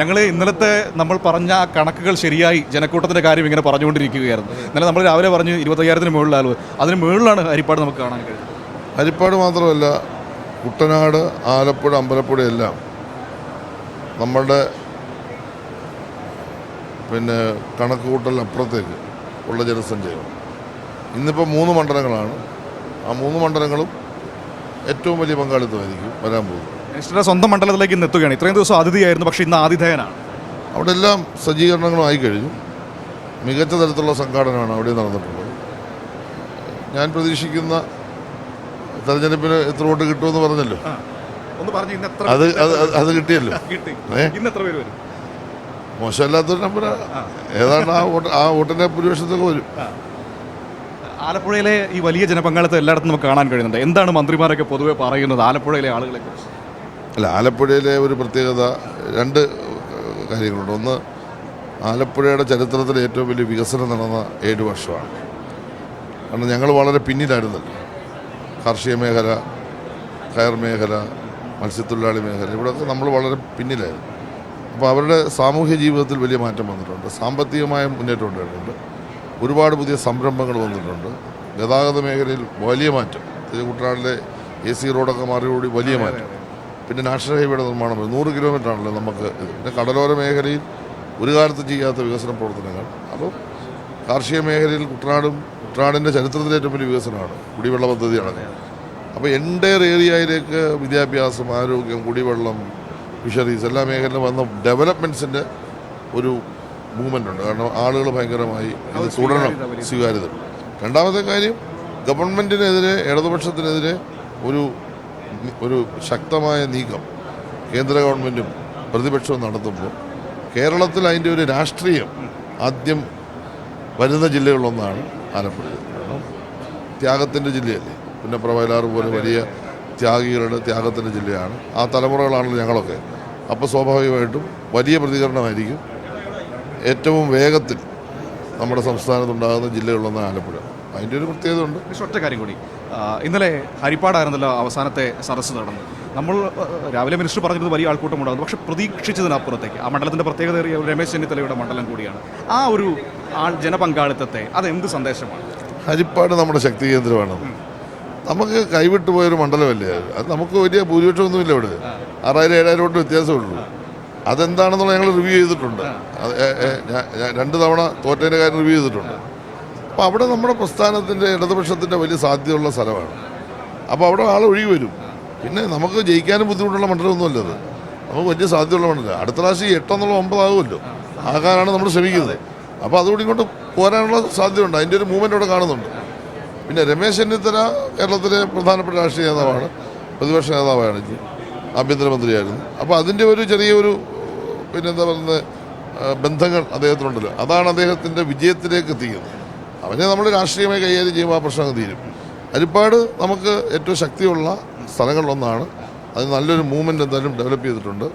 ഞങ്ങൾ ഇന്നലത്തെ നമ്മൾ പറഞ്ഞ കണക്കുകൾ ശരിയായി ജനക്കൂട്ടത്തിന്റെ കാര്യം ഇങ്ങനെ പറഞ്ഞുകൊണ്ടിരിക്കുകയായിരുന്നു. ഇന്നലെ നമ്മൾ രാവിലെ പറഞ്ഞു ഇരുപത്തയ്യായിരത്തിന് മുകളിൽ ആളുകൾ. അതിന് മുകളിലാണ് ഹരിപ്പാട് നമുക്ക് കാണാൻ കഴിയുന്നത്. ഹരിപ്പാട് മാത്രമല്ല കുട്ടനാട് ആലപ്പുഴ അമ്പലപ്പുഴ എല്ലാം നമ്മളുടെ പിന്നെ കണക്ക് കൂട്ടലിനപ്പുറത്തേക്ക് ഉള്ള ജനസഞ്ചയം ഇന്നിപ്പോൾ മൂന്ന് മണ്ഡലങ്ങളാണ്. ആ മൂന്ന് മണ്ഡലങ്ങളും ഏറ്റവും വലിയ പങ്കാളിത്തമായിരിക്കും വരാൻ പോകുന്നത്. മിനിസ്റ്ററുടെ സ്വന്തം മണ്ഡലത്തിലേക്ക് ഇന്ന് എത്തുകയാണ്. ഇത്രയും ദിവസം അതിഥിയായിരുന്നു പക്ഷേ ഇന്ന് ആതിഥേയനാണ്. അവിടെ എല്ലാം സജ്ജീകരണങ്ങളും ആയി കഴിഞ്ഞു മികച്ച തരത്തിലുള്ള സംഘാടനമാണ് അവിടെ നടന്നിട്ടുള്ളത്. ഞാൻ പ്രതീക്ഷിക്കുന്ന തെരഞ്ഞെടുപ്പിന് എത്ര വോട്ട് കിട്ടുമെന്ന് പറഞ്ഞല്ലോ. അത് അത് കിട്ടിയല്ലോ. മോശമല്ലാത്തൊരു നമ്പർ ഏതാണ്ട് ആ വോട്ട് ആ വോട്ടിന്റെ ഭൂരിപക്ഷത്തൊക്കെ വരും. ആലപ്പുഴയിലെ ഈ വലിയ ജനപങ്കാളിത്തം എല്ലായിടത്തും നമുക്ക് കാണാൻ കഴിയുന്നുണ്ട്. എന്താണ് മന്ത്രിമാരൊക്കെ പൊതുവെ പറയുന്നത് ആലപ്പുഴയിലെ ആളുകളെ കുറിച്ച് അല്ല ആലപ്പുഴയിലെ ഒരു പ്രത്യേകത രണ്ട് കാര്യങ്ങളുണ്ട്. ഒന്ന് ആലപ്പുഴയുടെ ചരിത്രത്തിൽ ഏറ്റവും വലിയ വികസനം നടന്ന ഏഴ് വർഷമാണ്. കാരണം ഞങ്ങൾ വളരെ പിന്നിലായിരുന്നല്ലോ. കാർഷിക മേഖല കയർ മേഖല മത്സ്യത്തൊഴിലാളി മേഖല ഇവിടെയൊക്കെ നമ്മൾ വളരെ പിന്നിലായിരുന്നു. അപ്പോൾ അവരുടെ സാമൂഹ്യ ജീവിതത്തിൽ വലിയ മാറ്റം വന്നിട്ടുണ്ട്. സാമ്പത്തികമായ മുന്നേറ്റം ഉണ്ടായിട്ടുണ്ട്. ഒരുപാട് പുതിയ സംരംഭങ്ങൾ വന്നിട്ടുണ്ട്. ഗതാഗത മേഖലയിൽ വലിയ മാറ്റം. കുട്ടനാട്ടിലെ എ സി റോഡൊക്കെ മാറിയോടി വലിയ മാറ്റം. പിന്നെ നാഷണൽ ഹൈവേയുടെ നിർമ്മാണം. നൂറ് കിലോമീറ്റർ ആണല്ലോ നമുക്ക് പിന്നെ കടലോര മേഖലയിൽ ഒരു കാലത്തും ചെയ്യാത്ത വികസന പ്രവർത്തനങ്ങൾ. അപ്പോൾ കാർഷിക മേഖലയിൽ കുട്ടനാടും കുട്ടനാടിന്റെ ചരിത്രത്തിലെ ഏറ്റവും വലിയ വികസനമാണ്. കുടിവെള്ള പദ്ധതിയാണ്. അപ്പോൾ എന്റയർ ഏരിയയിലേക്ക് വിദ്യാഭ്യാസം ആരോഗ്യം കുടിവെള്ളം ഫിഷറീസ് എല്ലാ മേഖലയിലും വന്ന ഡെവലപ്മെന്റ്സിന്റെ ഒരു മൂവ്മെന്റ് ഉണ്ട്. കാരണം ആളുകൾ ഭയങ്കരമായി ഇത് തുടരണം സ്വീകാര്യത രണ്ടാമത്തെ കാര്യം ഗവൺമെന്റിനെതിരെ ഇടതുപക്ഷത്തിനെതിരെ ഒരു ഒരു ശക്തമായ നീക്കം കേന്ദ്ര ഗവൺമെന്റും പ്രതിപക്ഷവും നടത്തുമ്പോൾ കേരളത്തിൽ അതിന്റെ ഒരു രാഷ്ട്രീയം ആദ്യം വരുന്ന ജില്ലകളിലൊന്നാണ് ആലപ്പുഴ. കാരണം ത്യാഗത്തിന്റെ ജില്ലയല്ലേ? പിന്നെ പ്രവയലാർ പോലെ വലിയ ത്യാഗികളുടെ ത്യാഗത്തിന്റെ ജില്ലയാണ്. ആ തലമുറകളാണല്ലോ ഞങ്ങളൊക്കെ. അപ്പോൾ സ്വാഭാവികമായിട്ടും വലിയ പ്രതികരണമായിരിക്കും. ഏറ്റവും വേഗത്തിൽ നമ്മുടെ സംസ്ഥാനത്തുണ്ടാകുന്ന ജില്ലകളിലൊന്നാണ് ആലപ്പുഴ. അതിന്റെ ഒരു പ്രത്യേകത ഉണ്ട് പക്ഷെ ഒറ്റ കാര്യം കൂടി. ഇന്നലെ ഹരിപ്പാടായിരുന്നല്ലോ അവസാനത്തെ സദസ്സ് നടന്നത്. നമ്മൾ രാവിലെ മിനിസ്റ്റർ പറഞ്ഞത് വലിയ ആൾക്കൂട്ടം ഉണ്ടാകുന്നു പക്ഷെ പ്രതീക്ഷിച്ചതിനപ്പുറത്തേക്ക് ആ മണ്ഡലത്തിന്റെ പ്രത്യേകത ഏറിയ രമേശ് ചെന്നിത്തലയുടെ മണ്ഡലം കൂടിയാണ്. ആ ഒരു ആൾ ജനപങ്കാളിത്തത്തെ അതെന്ത് എന്ത് സന്ദേശമാണ്? ഹരിപ്പാട് നമ്മുടെ ശക്തി കേന്ദ്രമാണ്. നമുക്ക് കൈവിട്ടു പോയൊരു മണ്ഡലമല്ലേ അത്? നമുക്ക് വലിയ ഭൂരിപക്ഷമൊന്നുമില്ല ഇവിടെ. ആറായിരം ഏഴായിരം വോട്ട് വ്യത്യാസമുള്ളൂ. അതെന്താണെന്നുള്ള ഞങ്ങൾ റിവ്യൂ ചെയ്തിട്ടുണ്ട്. രണ്ട് തവണ തോറ്റേന്റെ കാര്യം റിവ്യൂ ചെയ്തിട്ടുണ്ട്. അപ്പോൾ അവിടെ നമ്മുടെ പ്രസ്ഥാനത്തിന്റെ ഇടതുപക്ഷത്തിന്റെ വലിയ സാധ്യതയുള്ള സ്ഥലമാണ്. അപ്പോൾ അവിടെ ആൾ ഒഴുകി വരും. പിന്നെ നമുക്ക് ജയിക്കാനും ബുദ്ധിമുട്ടുള്ള മണ്ഡലമൊന്നുമല്ല അത്. നമുക്ക് വലിയ സാധ്യതയുള്ള മണ്ഡലം. അടുത്ത പ്രാവശ്യം എട്ടെന്നുള്ള ഒമ്പതാകുമല്ലോ ആകാനാണ് നമ്മൾ ശ്രമിക്കുന്നത്. അപ്പോൾ അതുകൂടി ഇങ്ങോട്ട് പോരാനുള്ള സാധ്യതയുണ്ട്. അതിന്റെ ഒരു മൂവ്മെന്റ് അവിടെ കാണുന്നുണ്ട്. പിന്നെ രമേശ് ചെന്നിത്തല കേരളത്തിലെ പ്രധാനപ്പെട്ട രാഷ്ട്രീയ നേതാവാണ്. പ്രതിപക്ഷ നേതാവാണ്. ആഭ്യന്തരമന്ത്രിയായിരുന്നു. അപ്പോൾ അതിന്റെ ഒരു ചെറിയൊരു പിന്നെന്താ പറയുന്നത് ബന്ധങ്ങൾ അദ്ദേഹത്തിനുണ്ടല്ലോ. അതാണ് അദ്ദേഹത്തിന്റെ വിജയത്തിലേക്ക് എത്തിക്കുന്നത്. അവനെ നമ്മൾ രാഷ്ട്രീയമായി കൈകാര്യം ചെയ്യുമ്പോൾ ആ പ്രശ്നം തീരും. ഹരിപ്പാട് നമുക്ക് ഏറ്റവും ശക്തിയുള്ള സ്ഥലങ്ങളിലൊന്നാണ്. അത് നല്ലൊരു മൂവ്മെന്റ് എന്തായാലും ഡെവലപ്പ് ചെയ്തിട്ടുണ്ട്.